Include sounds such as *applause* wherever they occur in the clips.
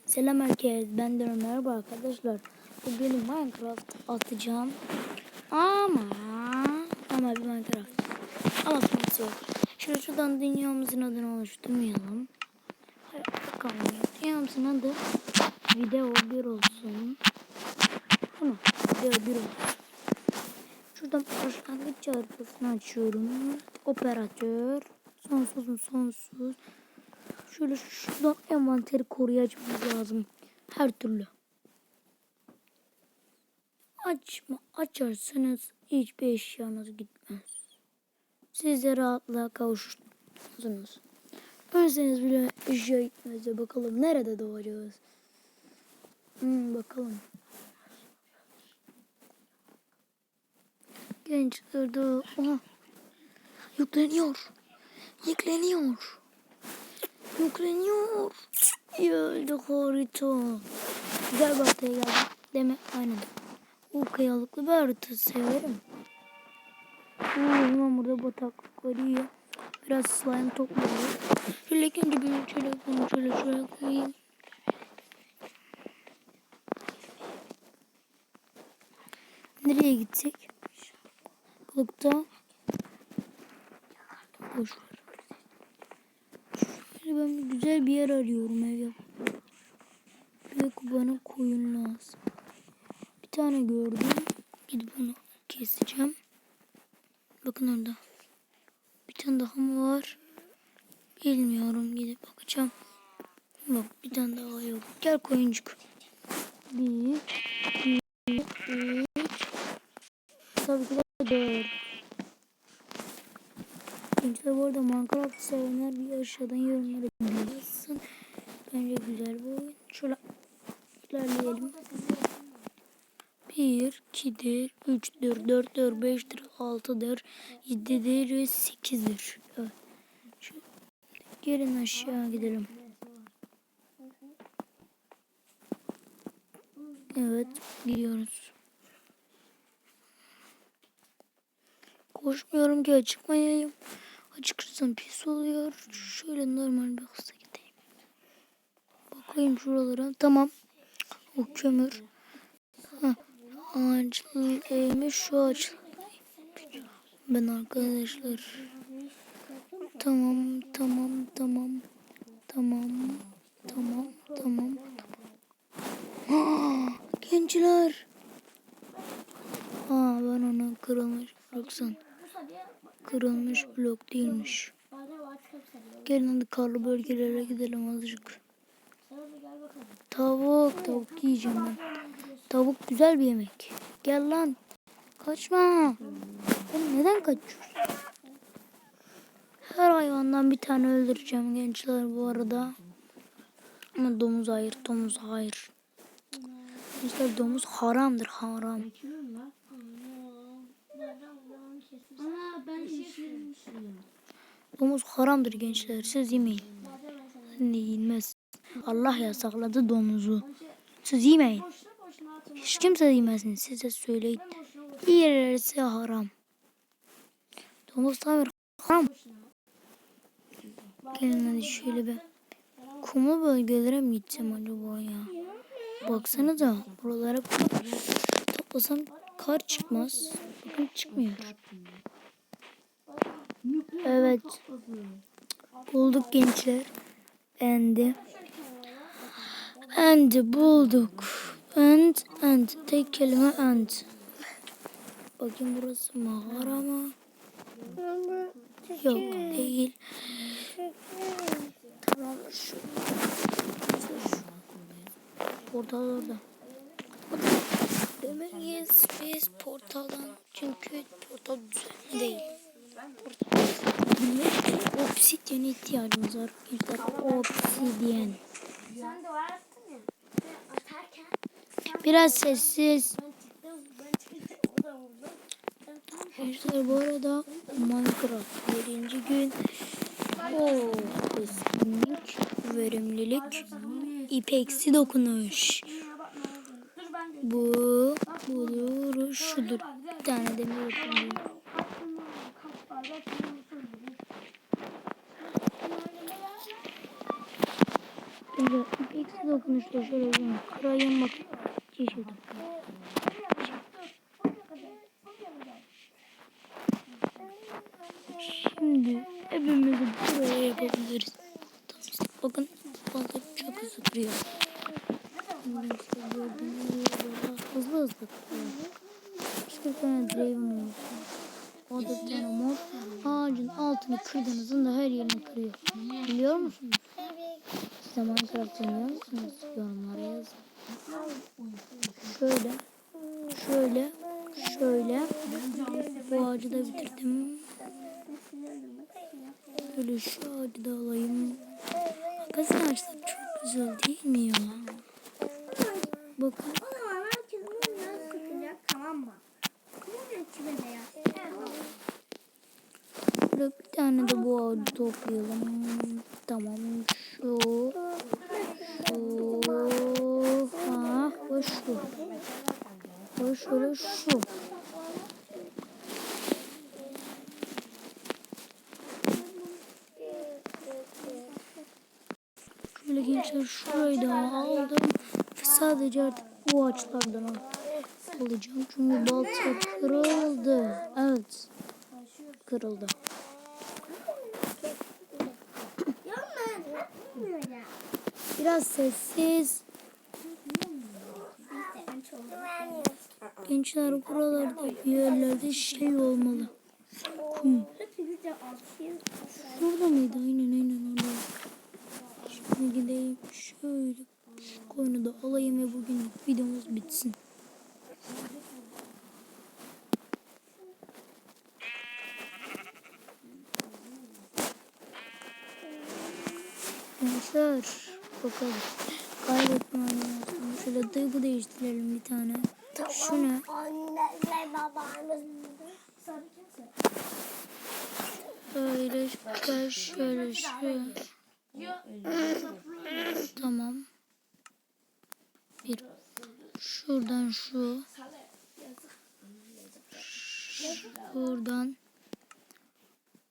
Selam herkes. Ben de merhaba arkadaşlar. Bugün Minecraft atacağım. Ama ama bir Minecraft. Ama sıkıntı yok. Şöyle şuradan dünyamızın adını oluşturmayalım. Bakalım. Dünyamızın adı video 1 olsun. Tamam. Video 1 olsun. Şuradan başlangıç çarpısını açıyorum. Operatör. Sonsuz sonsuz. Şöyle şuradan envanteri koruyacağımız lazım. Her türlü. Açma, açarsanız hiçbir eşyanız gitmez. Siz de rahatlığa kavuşursunuz. Ölseniz bile eşya gitmez de bakalım nerede doğacağız. Hmm, bakalım. Gençler de... Oha. Yükleniyor. Yükleniyor. Yükleniyor. Geldi harita. Güzel bir haritaya geldi. Deme aynen. O kayalıklı bir harita severim. Hemen burada bataklık var iyi. Biraz slime toplayalım. Şöyle önce bir şöyle şöyle şöyle koyayım. Nereye gitsek? Kılıkta. Boş ver. Şöyle ben güzel bir yer arıyorum ev yap. Ve bana koyun lazım. Bir tane gördüm. Gidip onu keseceğim. Bakın orada. Bir tane daha mı var? Bilmiyorum. Gidip bakacağım. Bak bir tane daha yok. Gel koyuncuk. Bir, iki, üç. Tabii ki de dört. Gençler bu arada Minecraft bir aşağıdan yorumlara yazsın. Bence güzel bir oyun. Şöyle ilerleyelim. 1, 2'dir, 3'dür, 4'dür, 5'dir, 6'dır, 7'dir ve 8'dir. Evet. Şu, gelin aşağı gidelim. Evet, gidiyoruz. Koşmuyorum ki çıkmayayım. Açıkçası pis oluyor. Şöyle normal bir hızla gideyim. Bakayım şuralara. Tamam. O kömür. Ha. Ağaçlıymış şu ağaç. Ben arkadaşlar. Tamam, tamam, tamam. Tamam, tamam, tamam. Ha, *gasps* gençler. Aa, ben onu kırılmış bloksan. Kırılmış blok değilmiş. Gelin hadi karlı bölgelere gidelim azıcık. Tavuk, tavuk yiyeceğim ben. Tavuk güzel bir yemek. Gel lan. Kaçma. Oğlum neden kaçıyorsun? Her hayvandan bir tane öldüreceğim gençler bu arada. Ama domuz hayır, domuz hayır. Gençler domuz haramdır, haram. Ana ben yeşilmişim. Domuz haramdır gençler, siz yemeyin. Ne yenmez. Allah yasakladı domuzu. Siz yemeyin. Hiç kimse yemesin, size söyleyin. Yerlerse haram. Domuz tamir haram. Gelin hadi şöyle bir kumlu bölgelere mi gitsem acaba ya? Baksanıza buralara toplasam kar çıkmaz. Bakın çıkmıyor. Evet. Bulduk gençler. Endi. Endi bulduk. And, and. Tek kelime and. Bakayım burası mağara mı? Yok değil. Tamam şu. şu, şu. Orada. Demeliyiz biz portaldan. Çünkü portal düzenli değil. Portal. İhtiyacımız var. Gençler obsidyen. Varsın ya. Ben atarken Biraz sessiz. o Gençler bu arada Minecraft birinci gün. Oo, keskinlik, verimlilik, ipeksi dokunuş. dünya bakma lazım. Dur ben de. Bu, budur, şudur. Bir tane demir. Şimdi eksi dokunuşla şöyle yapayım. Kırayım bak. Yeşil. Şimdi hepimizi buraya yapabiliriz. Bakın balta çok hızlı kırıyor. Şimdi işte gördüğünüz gibi böyle hızlı hızlı. Başka bir tane Draven olmuş. O da bir tane mor. Ağacın altını kırdığınızın da her yerini kırıyor. Biliyor musunuz? Siz de Minecraft oynuyor musunuz? Yorumlara yazın. Şöyle. Şöyle. Şöyle. Bu ağacı da bitirdim. Böyle şu ağacı da alayım. Arkadaşlar çok güzel değil mi ya? Bakın. O zaman herkes bundan sıkacak tamam mı? Bunun içine de yaz. Böyle bir tane de bu ağacı toplayalım. Tamam. Şu. Şu. Ha. Ve şu. Ve şöyle şu. Şöyle gençler şurayı da aldım. Sadece artık bu ağaçlardan al- alacağım. Çünkü balta kırıldı. Evet. Kırıldı. Biraz sessiz. Gençler buralarda bir yerlerde şey olmalı. Kum. Hepinize alışayım. Burada mıydı? Aynen aynen orada. Şimdi gideyim şöyle şu koyunu da alayım ve bugünlük videomuz bitsin. Gençler bakalım. Kaybetme animasyonu. Şöyle duygu değiştirelim bir tane. Şu ne? Annemle babamız. Sarı kimse. Şöyle şöyle şöyle. Tamam. Bir. Şuradan şu. Şuradan.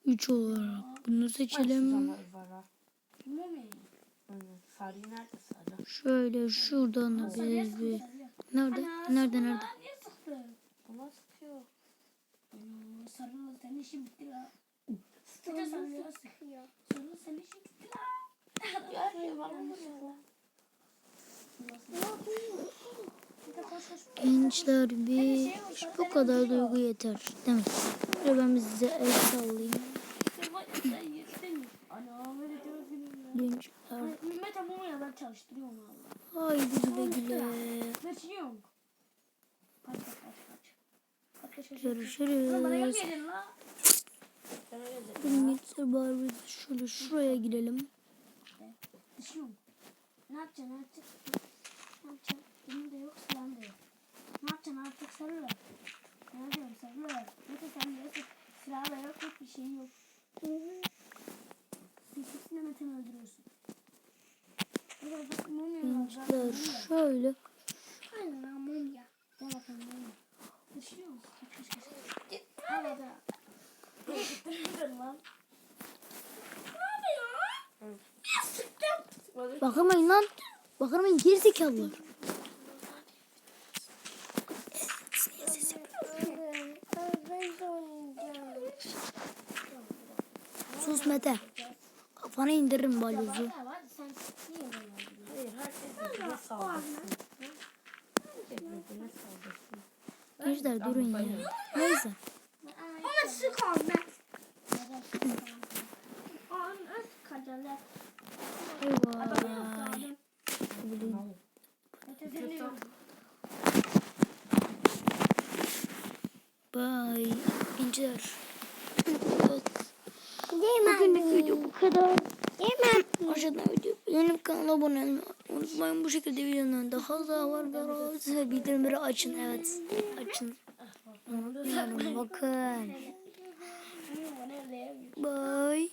Üç olarak bunu seçelim. Sarı nerede sarı? Şöyle şuradan da bir, bir. Nerede? Nerede nerede? Niye sıktın? Bana sıkıyor. Sarı senin işin bitti la. Sıkıca sarı sıkıyor. Sarı senin işin bitti la. Gel bana vuruyor. Bir de koş koş. Gençler bir bu kadar duygu yeter. Değil mi? Ben size el sallayayım. Sen yetsin. Ana böyle diyorsun. Gençler. Mehmet Amumu ya ben çalıştırıyorum valla. Haydi güle güle. Kaçıyorum. Kaç kaç kaç kaç. Görüşürüz. Bari biz şöyle şuraya girelim. Düşüyorum. Ne yapacaksın artık? Ne yapacaksın? Benim de yok silahım da yok. Ne yapacaksın artık sarıla? Ne diyorum sarıla? Mete sen de yok. Silah da yok yok bir şey yok. Sesini Mete'ni öldürüyorsun. Şöyle. Dur sıktım. Bakamayın lan. Bakamayın gerizekalılar. Sus Mete. Kafana indiririm balyozu. Hadi sen niye böyle yapıyorsun? Hayır herkes birbirine saldırsın. Gençler durun ya. Neyse. Ama sık olmaz. Onu sıkacaklar. Eyvah. Bye. Gençler. Evet. Bugünlük video bu kadar. Yemem. Aşağıdan video beğenip kanala abone olmayı unutmayın. Bu şekilde videonun daha daha var. Ve bildirimleri açın. Evet. Açın. Unutmayalım. Bakın. Bye.